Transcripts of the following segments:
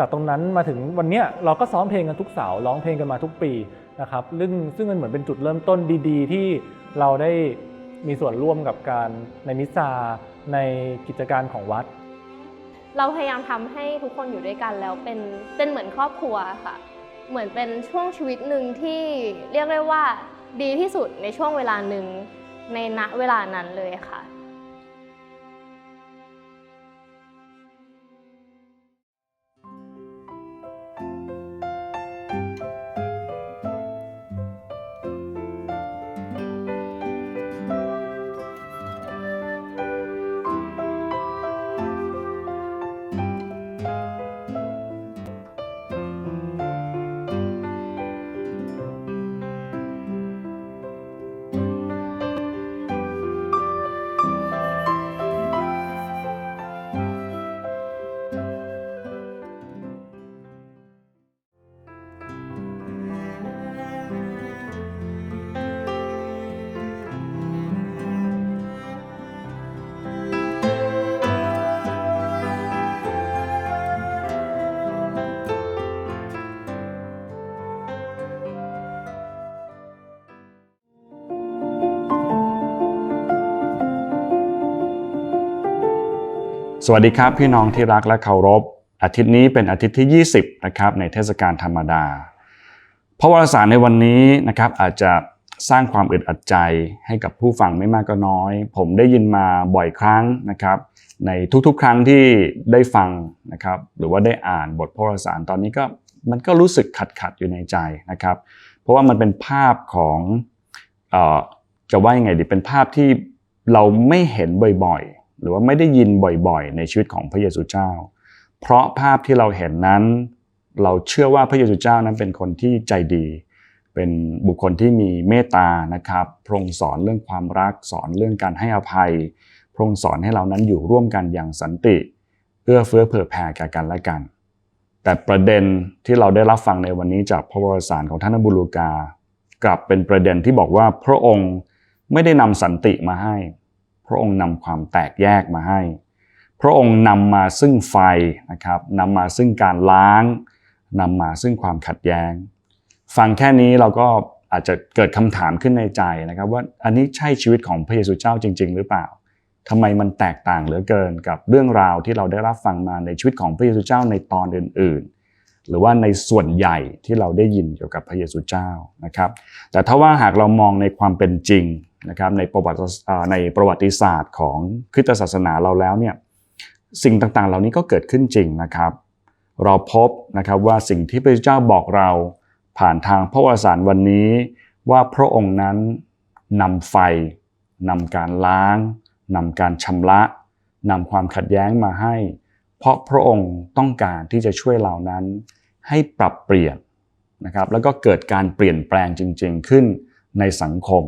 จากตรงนั้นมาถึงวันนี้เราก็ซ้อมเพลงกันทุกเสาร์ร้องเพลงกันมาทุกปีนะครับซึ่งซึ่งมันเหมือนเป็นจุดเริ่มต้นดี ๆ ที่เราได้มีส่วนร่วมกับการในมิสซาในกิจการของวัด เราพยายามทำให้ทุกคนอยู่ด้วยกันแล้วเป็นเป็นเหมือนครอบครัวค่ะ เหมือนเป็นช่วงชีวิตหนึ่งที่เรียกได้ว่าดีที่สุดในช่วงเวลาหนึ่งในณเวลานั้นเลยค่ะ สวัสดีครับพี่น้องที่รักและเคารพ อาทิตย์นี้เป็นอาทิตย์ที่ 20 นะครับในเทศกาลธรรมดา พระวารสารในวันนี้นะครับอาจจะสร้างความอึดอัดใจให้กับผู้ฟังไม่มากก็น้อย ผมได้ยินมาบ่อยครั้งนะครับ ในทุกๆ ครั้งที่ได้ฟังนะครับ หรือว่าได้อ่านบทพระวารสารตอนนี้ก็มันก็รู้สึกขัดๆอยู่ในใจนะครับ เพราะว่ามันเป็นภาพของออจะว่ายังไงดีเป็นภาพที่เราไม่เห็นบ่อยๆ หรือว่าไม่ได้ยินบ่อยๆ ในชีวิตของพระเยซูเจ้า เพราะภาพที่เราเห็นนั้น เราเชื่อว่าพระเยซูเจ้านั้นเป็นคนที่ใจดี เป็นบุคคลที่มีเมตตานะครับพระองค์สอนเรื่องความรักสอนเรื่องการให้อภัยพระองค์สอนให้เรานั้นอยู่ร่วมกันอย่างสันติเอื้อเฟื้อเผื่อแผ่แก่กันและกัน แต่ประเด็นที่เราได้รับฟังในวันนี้จากพระวรสารของท่านบูลูกากลับเป็นประเด็นที่บอกว่าพระองค์ไม่ได้นำสันติมาให้ ระองค์นำความแตกแยกมาให้ พระองค์นำมาซึ่งไฟนะครับนำมาซึ่งการล้างนำมาซึ่งความขัดแย้ง ฟังแค่นี้เราก็อาจจะเกิดคำถามขึ้นในใจนะครับ ว่าอันนี้ใช่ชีวิตของพระเยซูเจ้าจริง ๆ หรือเปล่าทำไมมันแตกต่างเหลือเกินกับเรื่องราวที่เราได้รับฟังมาในชีวิตของพระเยซูเจ้าในตอนอื่น ๆ หรือว่าในส่วนใหญ่ที่เราได้ยินเกี่ยวกับพระเยซูเจ้านะครับ แต่ถ้าว่าหากเรามองในความเป็นจริง นะครับในประวัติในประวัติศาสตร์ของคริสตศาสนาเราแล้วเนี่ยสิ่งต่างๆ เหล่านี้ก็เกิดขึ้นจริงนะครับ เราพบนะครับว่าสิ่งที่พระเจ้าบอกเราผ่านทางพระวสารวันนี้ว่าพระองค์นั้นนำไฟนำการล้างนำการชำระนำความขัดแย้งมาให้ เพราะพระองค์ต้องการที่จะช่วยเรานั้นให้ปรับเปลี่ยนนะครับแล้วก็เกิดการเปลี่ยนแปลงจริง ๆ ขึ้นในสังคม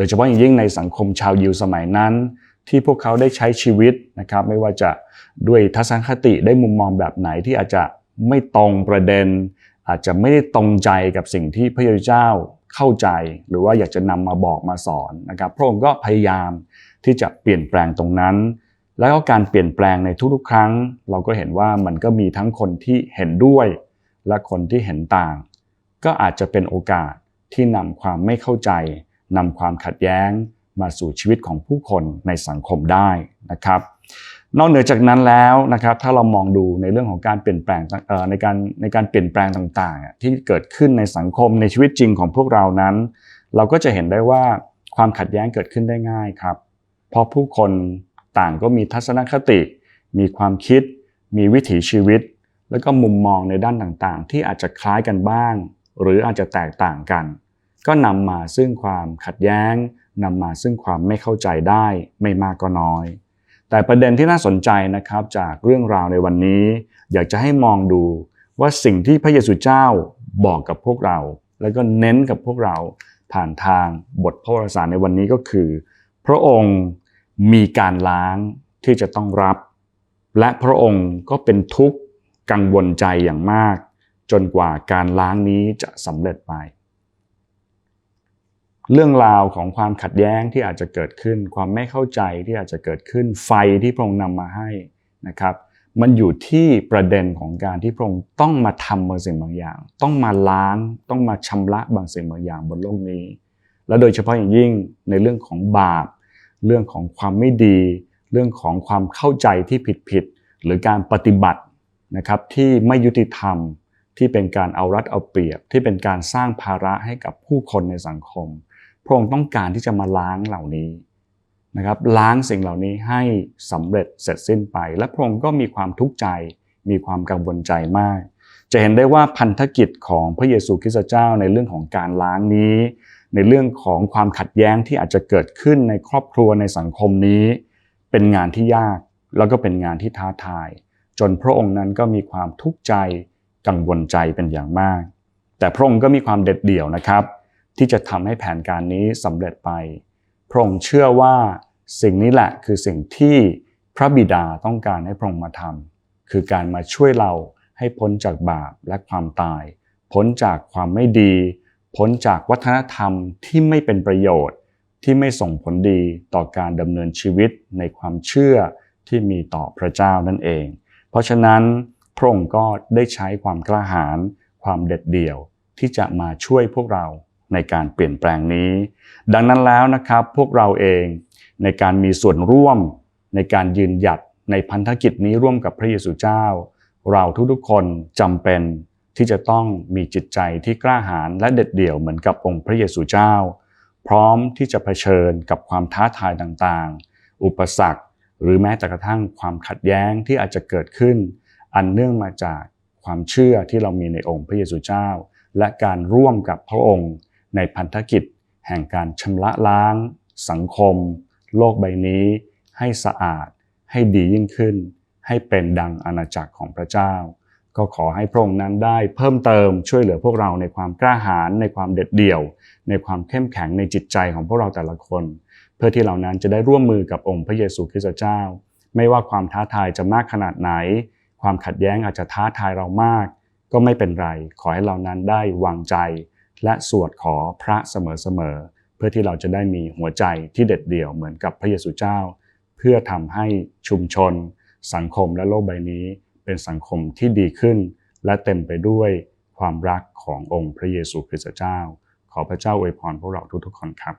ดยเฉพาะอย่างยิ่งในสังคมชาวยิวสมัยนั้น ที่พวกเขาได้ใช้ชีวิตนะครับไม่ว่าจะด้วยทัศนคติได้มุมมองแบบไหนที่อาจจะไม่ตรงประเด็น อาจจะไม่ได้ตรงใจกับสิ่งที่พระเยซูเจ้าเข้าใจ หรือว่าอยากจะนำมาบอกมาสอนนะครับพระองค์ก็พยายามที่จะเปลี่ยนแปลงตรงนั้น แล้วก็การเปลี่ยนแปลงในทุกๆ ครั้ง เราก็เห็นว่ามันก็มีทั้งคนที่เห็นด้วย และคนที่เห็นต่าง ก็อาจจะเป็นโอกาสที่นำความไม่เข้าใจ นำความขัดแย้งมาสู่ชีวิตของผู้คนในสังคมได้นะครับ นอกเหนือจากนั้นแล้วนะครับ ถ้าเรามองดูในเรื่องของการเปลี่ยนแปลงในการในการเปลี่ยนแปลงต่างๆ ที่เกิดขึ้นในสังคมในชีวิตจริงของพวกเรานั้น เราก็จะเห็นได้ว่าความขัดแย้งเกิดขึ้นได้ง่ายครับ เพราะผู้คนต่างก็มีทัศนคติ มีความคิด มีวิถีชีวิต แล้วก็มุมมองในด้านต่างๆ ที่อาจจะคล้ายกันบ้าง หรืออาจจะแตกต่างกัน ก็นำมาซึ่งความขัดแย้งนำมาซึ่งความไม่เข้าใจได้ไม่มากก็น้อย แต่ประเด็นที่น่าสนใจนะครับจากเรื่องราวในวันนี้ อยากจะให้มองดูว่าสิ่งที่พระเยซูเจ้าบอกกับพวกเรา แล้วก็เน้นกับพวกเราผ่านทางบทพระวรสารในวันนี้ก็คือ พระองค์มีการล้างที่จะต้องรับ และพระองค์ก็เป็นทุกข์กังวลใจอย่างมาก จนกว่าการล้างนี้จะสำเร็จไป เรื่องราวของความขัดแย้งที่อาจจะเกิดขึ้น ความไม่เข้าใจที่อาจจะเกิดขึ้นไฟที่พระองค์นำมาให้นะครับ มันอยู่ที่ประเด็นของการที่พระองค์ต้องมาทำบางสิ่งบางอย่าง ต้องมาล้างต้องมาชำระบางสิ่งบางอย่างบนโลกนี้ และโดยเฉพาะอย่างยิ่งในเรื่องของบาป เรื่องของความไม่ดี เรื่องของความเข้าใจที่ผิดผิดๆหรือการปฏิบัตินะครับที่ไม่ยุติธรรมที่เป็นการเอารัดเอาเปรียบ ที่เป็นการสร้างภาระให้กับผู้คนในสังคม ระองค์ต้องการที่จะมาล้างเหล่านี้นะครับล้างสิ่งเหล่านี้ให้สำเร็จเสร็จสิ้นไป และพระองค์ก็มีความทุกข์ใจ มีความกังวลใจมาก จะเห็นได้ว่าพันธกิจของพระเยซูคริสต์เจ้าในเรื่องของการล้างนี้ ในเรื่องของความขัดแย้งที่อาจจะเกิดขึ้นในครอบครัวในสังคมนี้ เป็นงานที่ยากแล้วก็เป็นงานที่ท้าทาย จนพระองค์นั้นก็มีความทุกข์ใจกังวลใจเป็นอย่างมาก แต่พระองค์ก็มีความเด็ดเดี่ยวนะครับ ที่จะทำให้แผนการนี้สำเร็จไปพระองค์เชื่อว่าสิ่งนี้แหละคือสิ่งที่พระบิดาต้องการให้พระองค์มาทำคือการมาช่วยเราให้พ้นจากบาปและความตาย พ้นจากความไม่ดี พ้นจากวัฒนธรรมที่ไม่เป็นประโยชน์ ที่ไม่ส่งผลดีต่อการดำเนินชีวิตในความเชื่อที่มีต่อพระเจ้านั่นเอง เพราะฉะนั้นพระองค์ก็ได้ใช้ความกล้าหาญความเด็ดเดี่ยวที่จะมาช่วยพวกเรา ในการเปลี่ยนแปลงนี้ ดังนั้นแล้วนะครับพวกเราเองในการมีส่วนร่วมในการยืนหยัดในพันธกิจนี้ร่วมกับพระเยซูเจ้า เราทุกๆคนจำเป็นที่จะต้องมีจิตใจที่กล้าหาญและเด็ดเดี่ยวเหมือนกับองค์พระเยซูเจ้า พร้อมที่จะเผชิญกับความท้าทายต่างๆ อุปสรรค หรือแม้แต่กระทั่งความขัดแย้งที่อาจจะเกิดขึ้น อันเนื่องมาจากความเชื่อที่เรามีในองค์พระเยซูเจ้า และการร่วมกับพระองค์ ในพันธกิจแห่งการชำระล้าง สังคม โลกใบนี้ ให้สะอาด ให้ดียิ่งขึ้น ให้เป็นดังอาณาจักรของพระเจ้า ก็ขอให้พระองค์นั้นได้เพิ่มเติมช่วยเหลือพวกเราในความกล้าหาญในความเด็ดเดี่ยว ในความเข้มแข็งในจิตใจของพวกเราแต่ละคน เพื่อที่เหล่านั้นจะได้ร่วมมือกับองค์พระเยซูคริสต์เจ้า ไม่ว่าความท้าทายจะมากขนาดไหน ความขัดแย้งอาจจะท้าทายเรามาก ก็ไม่เป็นไร ขอให้เรานั้นได้วางใจ และสวดขอพระเสมอๆ เพื่อที่เราจะได้มีหัวใจที่เด็ดเดี่ยวเหมือนกับพระเยซูเจ้า เพื่อทำให้ชุมชน สังคมและโลกใบนี้ เป็นสังคมที่ดีขึ้น และเต็มไปด้วยความรักขององค์พระเยซูคริสต์เจ้า ขอพระเจ้าอวยพรพวกเราทุกๆคนครับ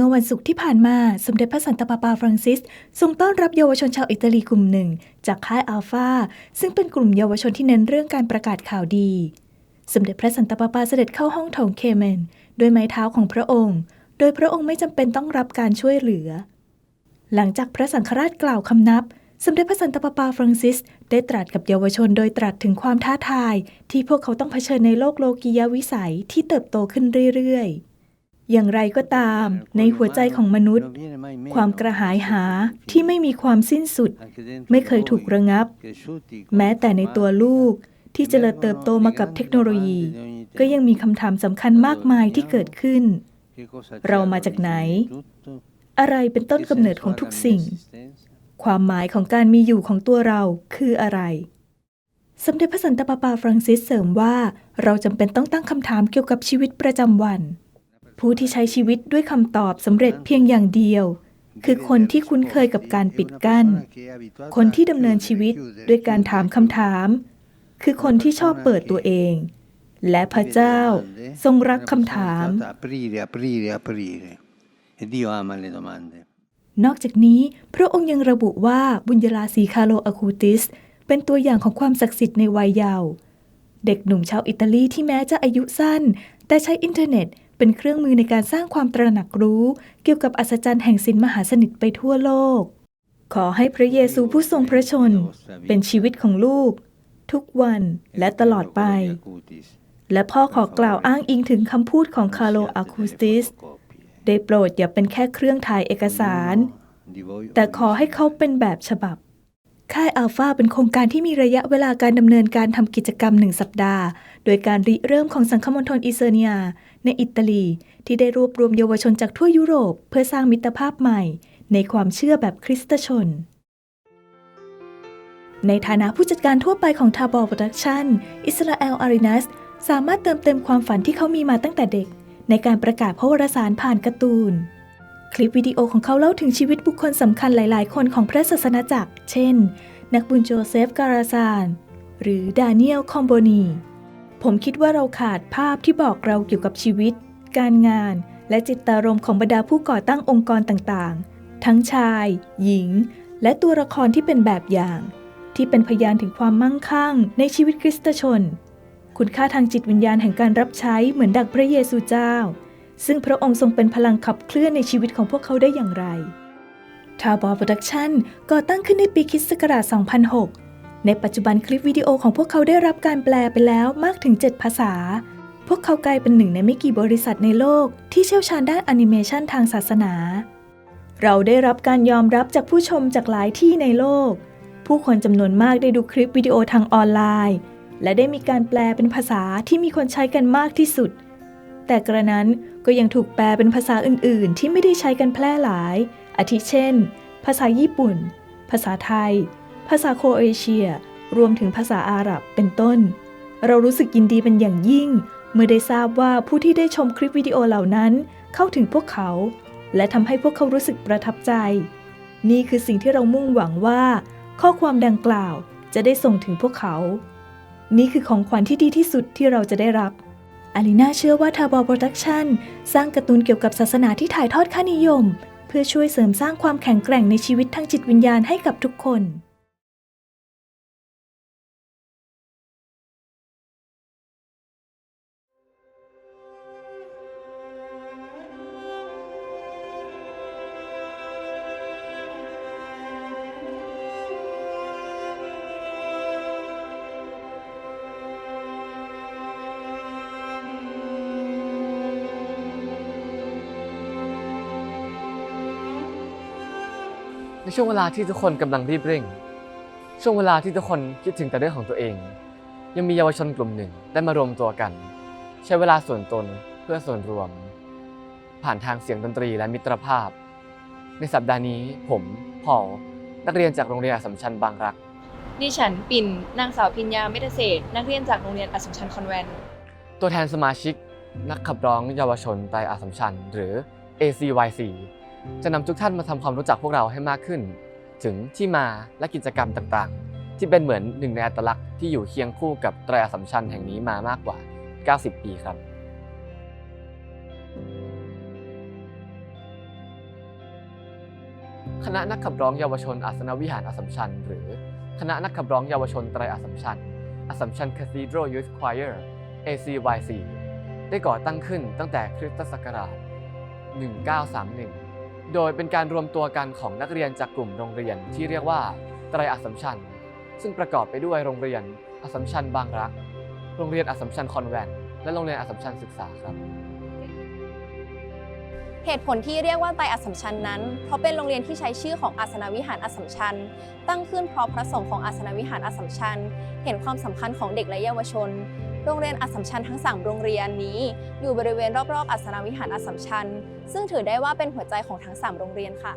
มื่อวันศุกร์ที่ผ่านมา สมเด็จพระสันตะปาปาฟรังซิส ทรงต้อนรับเยาวชนชาวอิตาลีกลุ่มหนึ่ง จากค่ายอัลฟาซึ่งเป็นกลุ่มเยาวชนที่เน้นเรื่องการประกาศข่าวดี สมเด็จพระสันตะปาปาเสด็จเข้าห้องโถงเคเมนด้วยไม้เท้าของพระองค์ โดยพระองค์ไม่จำเป็นต้องรับการช่วยเหลือ หลังจากพระสังฆราชกล่าวคำนับ สมเด็จพระสันตะปาปาฟรังซิส ได้ตรัสกับเยาวชนโดยตรัสถึงความท้าทาย ที่พวกเขาต้องเผชิญในโลกโลกียวิสัยที่เติบโตขึ้นเรื่อยๆ อย่างไรก็ตาม ในหัวใจของมนุษย์ ความกระหายหาที่ไม่มีความสิ้นสุด ไม่เคยถูกระงับ แม้แต่ในตัวลูกที่เจริญเติบโตมากับเทคโนโลยี ก็ยังมีคำถามสำคัญมากมายที่เกิดขึ้น เรามาจากไหน อะไรเป็นต้นกำเนิดของทุกสิ่ง ความหมายของการมีอยู่ของตัวเราคืออะไรสมเด็จพระสันตะปาปาฟรังซิสเสริมว่า เราจำเป็นต้องตั้งคำถามเกี่ยวกับชีวิตประจำวัน ผู้ที่ใช้ชีวิตด้วยคำตอบสำเร็จเพียงอย่างเดียว คือคนที่คุ้นเคยกับการปิดกั้น คนที่ดำเนินชีวิตด้วยการถามคำถาม คือคนที่ชอบเปิดตัวเอง และพระเจ้าทรงรักคำถาม Aprire, aprire, aprire. E Dio ama le domande. นอกจากนี้พระองค์ยังระบุว่าบุญยราศีคาโลอะคูติส เป็นตัวอย่างของความศักดิ์สิทธิ์ในวัยเยาว์เด็กหนุ่มชาวอิตาลีที่แม้จะอายุสั้น แต่ใช้อินเทอร์เน็ต เป็นเครื่องมือในการสร้างความตระหนักรู้ เกี่ยวกับอัศจรรย์แห่งศิลมหาสนิทไปทั่วโลก ขอให้พระเยซูผู้ทรงพระชน เป็นชีวิตของลูก ทุกวันและตลอดไป และพ่อขอกล่าวอ้างอิงถึงคำพูดของคาร์โลอาคูสติส ได้โปรดอย่าเป็นแค่เครื่องถ่ายเอกสาร แต่ขอให้เขาเป็นแบบฉบับ ค่ายอัลฟาเป็นโครงการที่มีระยะเวลาการดำเนินการทำกิจกรรมหนึ่งสัปดาห์ โดยการริเริ่มของสังคมณฑลอิเซเนีย ในอิตาลี ที่ได้รวบรวมเยาวชนจากทั่วยุโรป เพื่อสร้างมิตรภาพใหม่ ในความเชื่อแบบคริสตชน ในฐานะผู้จัดการทั่วไปของทาบอ r โปรดักชั่นอิสราเอลอารินัสสามารถเติมเต็มความฝันที่เขามีมาตั้งแต่เด็ก ในการประกาศพระวรสารผ่านการ์ตูน คลิปวิดีโอของเขาเล่าถึงชีวิตบุคคลสำคัญหลาย ๆ คนของพระศาสนาจักร เช่น นักบุญโจเซฟการาซาน หรือดาเนียลคอมโบนี ผมคิดว่าเราขาดภาพที่บอกเราเกี่ยวกับชีวิต การงาน และจิตตารมณ์ของบรรดาผู้ก่อตั้งองค์กรต่าง ๆ ทั้งชาย หญิง และตัวละครที่เป็นแบบอย่าง ที่เป็นพยานถึงความมั่งคั่ง ในชีวิตคริสตชน คุณค่าทางจิตวิญญาณแห่งการรับใช้เหมือนดักพระเยซูเจ้า ซึ่งพระองค์ทรงเป็นพลังขับเคลื่อนในชีวิตของพวกเขาได้อย่างไรทาบอโปรดักชั่นก่อตั้งขึ้นในปีคริสต์ศักราช2006 ในปัจจุบันคลิปวิดีโอของพวกเขาได้รับการแปลไปแล้วมากถึง 7 ภาษา พวกเขากลายเป็นหนึ่งในไม่กี่บริษัทในโลก ที่เชี่ยวชาญด้านแอนิเมชันทางศาสนา เราได้รับการยอมรับจากผู้ชมจากหลายที่ในโลก ผู้คนจำนวนมากได้ดูคลิปวิดีโอทางออนไลน์ และได้มีการแปลเป็นภาษาที่มีคนใช้กันมากที่สุด แต่กระนั้นก็ยังถูกแปลเป็นภาษาอื่น ๆ ที่ไม่ได้ใช้กันแพร่หลาย อาทิเช่น ภาษาญี่ปุ่น ภาษาไทย ภาษาโครเอเชีย รวมถึงภาษาอาหรับเป็นต้น เรารู้สึกยินดีเป็นอย่างยิ่ง เมื่อได้ทราบว่าผู้ที่ได้ชมคลิปวิดีโอเหล่านั้นเข้าถึงพวกเขา และทำให้พวกเขารู้สึกประทับใจ นี่คือสิ่งที่เรามุ่งหวังว่า ข้อความดังกล่าวจะได้ส่งถึงพวกเขา นี่คือของขวัญที่ดีที่สุดที่เราจะได้รับ อารีนาเชื่อว่าทาบอโปรดักชันสร้างการ์ตูนเกี่ยวกับศาสนาที่ถ่ายทอดค่านิยม เพื่อช่วยเสริมสร้างความแข็งแกร่งในชีวิตทางจิตวิญญาณให้กับทุกคน ช่วงเวลาที่ทุกคนกำลังรีบเร่ง ช่วงเวลาที่ทุกคนคิดถึงแต่เรื่องของตัวเอง ยังมีเยาวชนกลุ่มหนึ่งได้มารวมตัวกัน ใช้เวลาส่วนตนเพื่อส่วนรวม ผ่านทางเสียงดนตรีและมิตรภาพ ในสัปดาห์นี้ผมพอลนักเรียนจากโรงเรียนอัสสัมชัญบางรักดิฉันปิ่นนางสาวพิญญาเมตเศษนักเรียนจากโรงเรียนอัสสัมชัญคอนแวนต์ตัวแทนสมาชิก นักขับร้องเยาวชนไตรอัสสัมชัญหรือ ACYC จะนำทุกท่านมาทำความรู้จักพวกเราให้มากขึ้น ถึงที่มาและกิจกรรมต่างๆ ที่เป็นเหมือนหนึ่งในอัตลักษณ์ที่อยู่เคียงคู่กับไตรอัสสัมชัญแห่งนี้มามากกว่า 90 ปีครับคณะนักขับร้องเยาวชนอาสนวิหารอัสสัมชัญหรือคณะนักขับร้องเยาวชนไตรอัสสัมชัญ Assumption Cathedral Youth Choir ACYC ได้ก่อตั้งขึ้นตั้งแต่คริสตศักราช 1931 โดยเป็นการรวมตัวกันของนักเรียนจากกลุ่มโรงเรียนที่เรียกว่าไตรอัสสัมชัญ ซึ่งประกอบไปด้วยโรงเรียนอัสสัมชัญบางรัก โรงเรียนอัสสัมชัญคอนแวนต์และโรงเรียนอัสสัมชัญศึกษาครับ เหตุผลที่เรียกว่าไตรอัสสัมชัญนั้น เพราะเป็นโรงเรียนที่ใช้ชื่อของอาสนวิหารอัสสัมชัญ ตั้งขึ้นเพราะพระสงฆ์ของอาสนวิหารอัสสัมชัญ เห็นความสำคัญของเด็กและเยาวชน โรงเรียนอัสสัมชัญทั้งสามโรงเรียนนี้ อยู่บริเวณรอบๆอาสนวิหารอัสสัมชัญ ซึ่งถือได้ว่าเป็นหัวใจของทั้งสามโรงเรียนค่ะ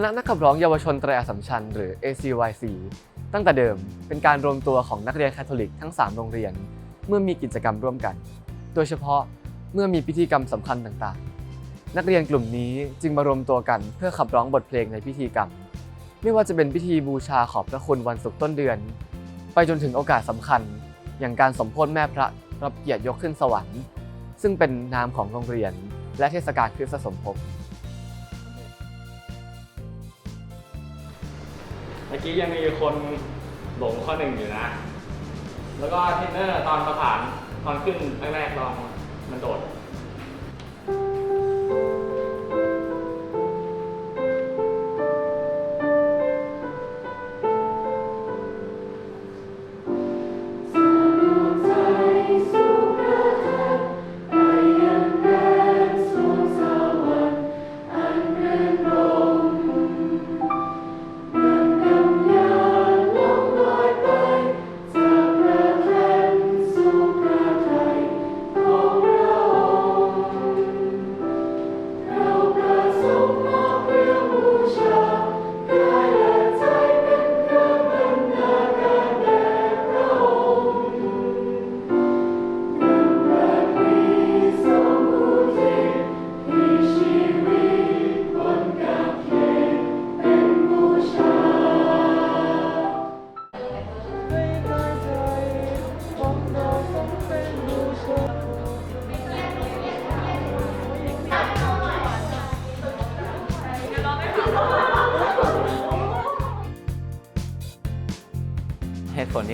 คณะนักขับร้องเยาวชนไตรอัสสัมชัญหรือ ACYC ตั้งแต่เดิมเป็นการรวมตัวของนักเรียนคาทอลิกทั้ง 3 โรงเรียน เมื่อมีกิจกรรมร่วมกัน โดยเฉพาะเมื่อมีพิธีกรรมสำคัญต่างๆ นักเรียนกลุ่มนี้จึงมารวมตัวกันเพื่อขับร้องบทเพลงในพิธีกรรม ไม่ว่าจะเป็นพิธีบูชาขอบพระคุณวันศุกร์ต้นเดือน ไปจนถึงโอกาสสำคัญ อย่างการสมโพธิแม่พระรับเกียรติยกขึ้นสวรรค์ ซึ่งเป็นนามของโรงเรียน และเทศกาลคริสตสมภพ เมื่อกี้ยังมีคนหลงข้อหนึ่งอยู่นะ แล้วก็เทรนเนอร์ตอนประสานตอนขึ้นแรกๆลองมันโดด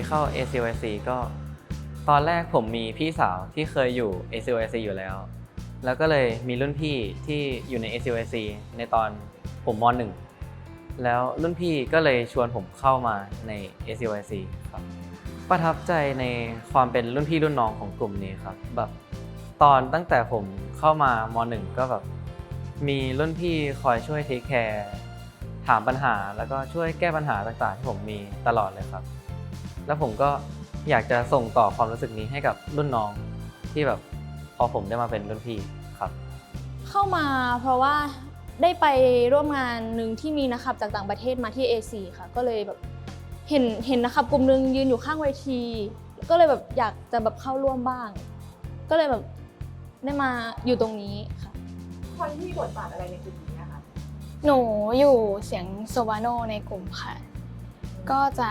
เข้า ACYC ก็ตอนแรกผมมีพี่สาวที่เคยอยู่ ACYC อยู่แล้ว แล้วก็เลยมีรุ่นพี่ที่อยู่ใน ACYC ในตอนผมม .1 แล้วรุ่นพี่ก็เลยชวนผมเข้ามาใน ACYC ครับ ประทับใจในความเป็นรุ่นพี่รุ่นน้องของกลุ่มนี้ครับแบบตอนตั้งแต่ผมเข้ามาม .1 ก็แบบมีรุ่นพี่คอยช่วยเทคแคร์ถามปัญหา แล้วก็ช่วยแก้ปัญหาต่างๆที่ผมมีตลอดเลยครับ แล้วผมก็อยากจะส่งต่อความรู้สึกนี้ให้กับรุ่นน้องที่แบบพอผมได้มาเป็นรุ่นพี่ครับ เข้ามาเพราะว่าได้ไปร่วมงานหนึ่งที่มีนักขับ จากต่างประเทศมาที่ AC ค่ะ ก็เลยแบบเห็นเห็นนักขับกลุ่มหนึงยืนอยู่ข้างเวที ก็เลยแบบอยากจะแบบเข้าร่วมบ้าง ก็เลยแบบได้มาอยู่ตรงนี้ค่ะ คนที่มีบทบาทอะไรในกลุ่มนี้คะหนูอยู่เสียงโซบาโนในกลุ่มค่ะ ก็จะ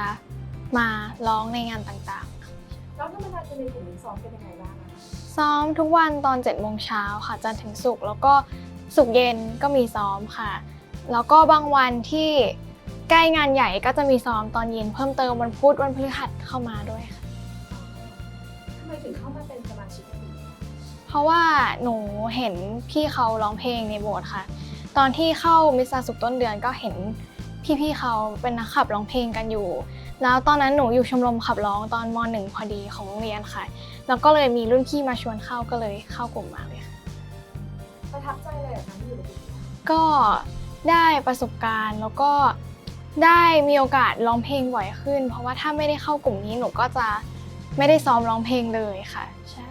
มาร้องในงานต่างแล้วธรรมดาจะในกลุ่มนี้ซ้อมเป็นยังไงบ้างคะๆซ้อมทุกวันตอน7โมงเช้าค่ะจันทร์ถึงศุกร์แล้วก็ศุกร์เย็นก็มีซ้อมค่ะ แล้วก็บางวันที่ใกล้งานใหญ่ก็จะมีซ้อมตอนเย็นเพิ่มเติมวันพุธวันพฤหัสเข้ามาด้วยค่ะทำไมถึงเข้ามาเป็นสมาชิกในกลุ่มนี้เพราะว่าหนูเห็นพี่เขาร้องเพลงในโบสถ์ค่ะ ตอนที่เข้ามิสซาสุกต้นเดือนก็เห็นพี่ๆเขาเป็นนักขับร้องเพลงกันอยู่ แล้วตอนนั้นหนูอยู่ชมรมขับร้องตอนมหนึ่งพอดีของโรงเรียนค่ะ แล้วก็เลยมีรุ่นพี่มาชวนเข้าก็เลยเข้ากลุ่มมาเลยค่ะประทับใจอะไรกับการที่อยู่ในกลุ่มนี้ก็ได้ประสบการณ์แล้วก็ได้มีโอกาสร้องเพลงบ่อยขึ้น เพราะว่าถ้าไม่ได้เข้ากลุ่มนี้หนูก็จะไม่ได้ซ้อมร้องเพลงเลยค่ะใช่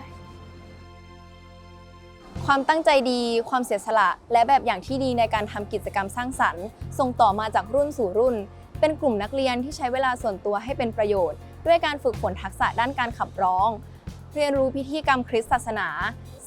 ความตั้งใจดี ความเสียสละ และแบบอย่างที่ดีในการทำกิจกรรมสร้างสรรค์ ส่งต่อมาจากรุ่นสู่รุ่น เป็นกลุ่มนักเรียนที่ใช้เวลาส่วนตัวให้เป็นประโยชน์ ด้วยการฝึกฝนทักษะด้านการขับร้อง เรียนรู้พิธีกรรมคริสต์ศาสนา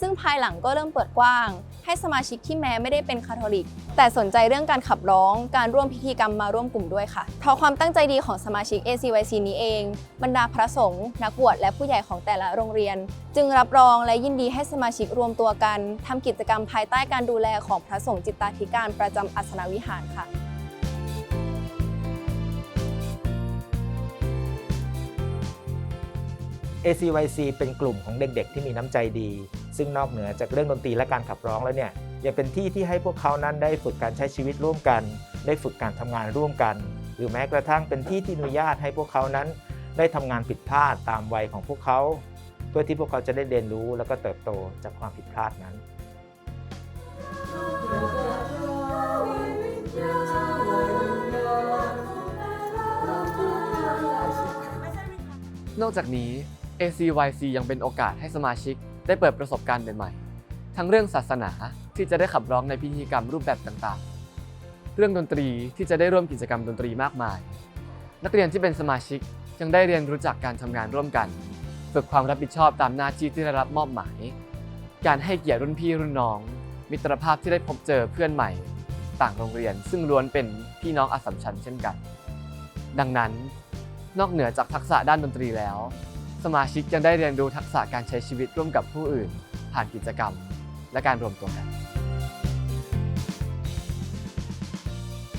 ซึ่งภายหลังก็เริ่มเปิดกว้าง ให้สมาชิกที่แม้ไม่ได้เป็นคาทอลิก แต่สนใจเรื่องการขับร้อง การร่วมพิธีกรรมมาร่วมกลุ่มด้วยค่ะเพราะความตั้งใจดีของสมาชิก ACYC นี้เอง บรรดาพระสงฆ์นักบวชและผู้ใหญ่ของแต่ละโรงเรียน จึงรับรองและยินดีให้สมาชิกรวมตัวกันทำกิจกรรมภายใต้การดูแลของพระสงฆ์จิตตาธิการประจำอัสนวิหารค่ะ ACYC เป็นกลุ่มของเด็กๆ ที่มีน้ำใจดี ซึ่งนอกเหนือจากเรื่องดนตรีและการขับร้องแล้วเนี่ยยังเป็นที่ที่ให้พวกเขานั้นได้ฝึกการใช้ชีวิตร่วมกัน ได้ฝึกการทำงานร่วมกัน หรือแม้กระทั่งเป็นที่ที่อนุญาตให้พวกเขานั้นได้ทำงานผิดพลาดตามวัยของพวกเขา เพื่อที่พวกเขาจะได้เรียนรู้แล้วก็เติบโตจากความผิดพลาดนั้น นอกจากนี้ ACYC ยังเป็นโอกาสให้สมาชิกได้เปิดประสบการณ์ใหม่ๆ ทั้งเรื่องศาสนาที่จะได้ขับร้องในพิธีกรรมรูปแบบต่างๆ เรื่องดนตรีที่จะได้ร่วมกิจกรรมดนตรีมากมาย นักเรียนที่เป็นสมาชิกยังได้เรียนรู้จักการทำงานร่วมกัน ฝึกความรับผิดชอบตามหน้าที่ที่ได้รับมอบหมาย การให้เกียรติรุ่นพี่รุ่นน้อง มิตรภาพที่ได้พบเจอเพื่อนใหม่ ต่างโรงเรียนซึ่งล้วนเป็นพี่น้องอัสสัมชัญเช่นกัน ดังนั้น นอกเหนือจากทักษะด้านดนตรีแล้ว สมาชิกยังได้เรียนรู้ทักษะการใช้ชีวิตร่วมกับผู้อื่น ผ่านกิจกรรม และการรวมตัวกัน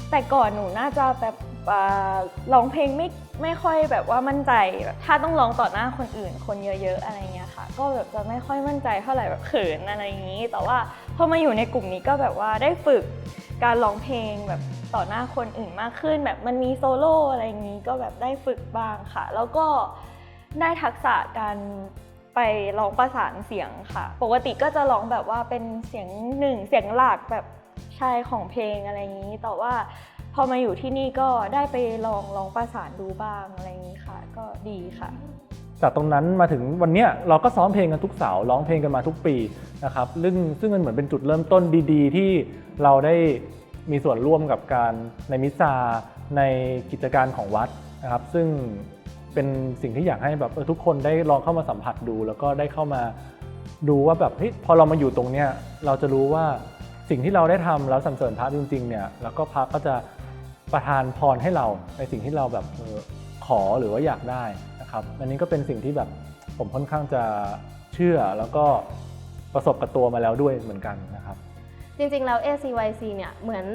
แต่ก่อนหนูน่าจะแบบอ่าร้องเพลงไม่ไม่ค่อยแบบว่ามั่นใจแบบถ้าต้องร้องต่อหน้าคนอื่น คนเยอะๆอะไรเงี้ยค่ะ ก็แบบจะไม่ค่อยมั่นใจเท่าไหร่แบบเขินอะไรอย่างนี้ แต่ว่าพอมาอยู่ในกลุ่มนี้ก็แบบว่าได้ฝึกการร้องเพลงแบบต่อหน้าคนอื่นมากขึ้น แบบมันมีโซโล่อะไรอย่างนี้ก็แบบได้ฝึกบ้างค่ะ แล้วก็ ได้ทักษะการไปร้องประสานเสียงค่ะ ปกติก็จะร้องแบบว่าเป็นเสียงหนึ่งเสียงหลักแบบใช่ของเพลงอะไรอย่างนี้ แต่ว่าพอมาอยู่ที่นี่ก็ได้ไปลองลองประสานดูบ้างอะไรอย่างนี้ค่ะ ก็ดีค่ะ จากตรงนั้นมาถึงวันเนี้ยเราก็ซ้อมเพลงกันทุกเสาร์ร้องเพลงกันมาทุกปีนะครับซึ่งซึ่งมันเหมือนเป็นจุดเริ่มต้นดีๆ ที่เราได้มีส่วนร่วมกับการในมิสซาในกิจการของวัดนะครับ ซึ่ง เป็นสิ่งที่อยากให้แบบทุกคนได้ลองเข้ามาสัมผัสดู แล้วก็ได้เข้ามาดูว่าแบบเฮ้ยพอเรามาอยู่ตรงเนี้ยเราจะรู้ว่าสิ่งที่เราได้ทำแล้วสรรเสริญพระจริงๆเนี่ยแล้วก็พระก็จะประทานพรให้เราในสิ่งที่เราแบบขอหรือว่าอยากได้นะครับอันนี้ก็เป็นสิ่งที่แบบผมค่อนข้างจะเชื่อแล้วก็ประสบกับตัวมาแล้วด้วยเหมือนกันนะครับ จริงๆแล้ว ACYC เนี่ยเหมือน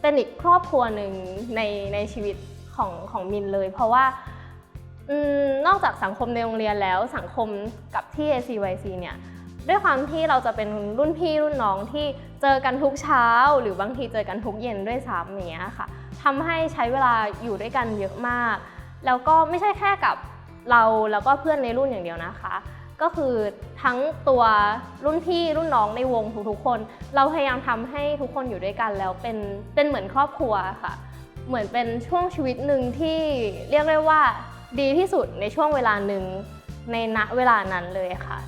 เป็นอีกครอบครัวหนึ่งในในชีวิตของของมินเลย เพราะว่า นอกจากสังคมในโรงเรียนแล้วสังคมกับที่ ACYC เนี่ยด้วยความที่เราจะเป็นรุ่นพี่รุ่นน้องที่เจอกันทุกเช้า หรือบางทีเจอกันทุกเย็นด้วยซ้ำอย่างเงี้ยค่ะทำให้ใช้เวลาอยู่ด้วยกันเยอะมาก แล้วก็ไม่ใช่แค่กับเราแล้วก็เพื่อนในรุ่นอย่างเดียวนะคะ ก็คือทั้งตัวรุ่นพี่รุ่นน้องในวงทุกๆคน เราพยายามทำให้ทุกคนอยู่ด้วยกันแล้วเป็นเป็นเหมือนครอบครัวค่ะ เหมือนเป็นช่วงชีวิตหนึ่งที่เรียกได้ว่า ดีที่สุดในช่วงเวลาหนึ่งในณเวลานั้นเลยค่ะ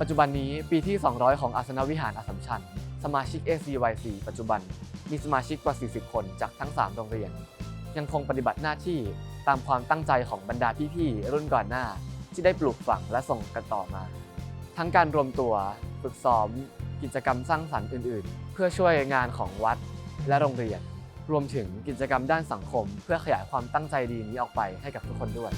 ปัจจุบันนี้ปีที่ 200 ของอาสนวิหารอสสัมชัญ สมาชิก ACYC ปัจจุบันมีสมาชิกกว่า 40 คนจากทั้ง 3 โรงเรียน ยังคงปฏิบัติหน้าที่ตามความตั้งใจของบรรดาพี่ๆรุ่นก่อนหน้า ที่ได้ปลูกฝังและส่งกันต่อมา ทั้งการรวมตัวฝึกซ้อม กิจกรรมสร้างสรรค์อื่น ๆ เพื่อช่วยงานของวัดและโรงเรียน รวมถึงกิจกรรมด้านสังคม เพื่อขยายความตั้งใจดีนี้ออกไปให้กับทุกคนด้วย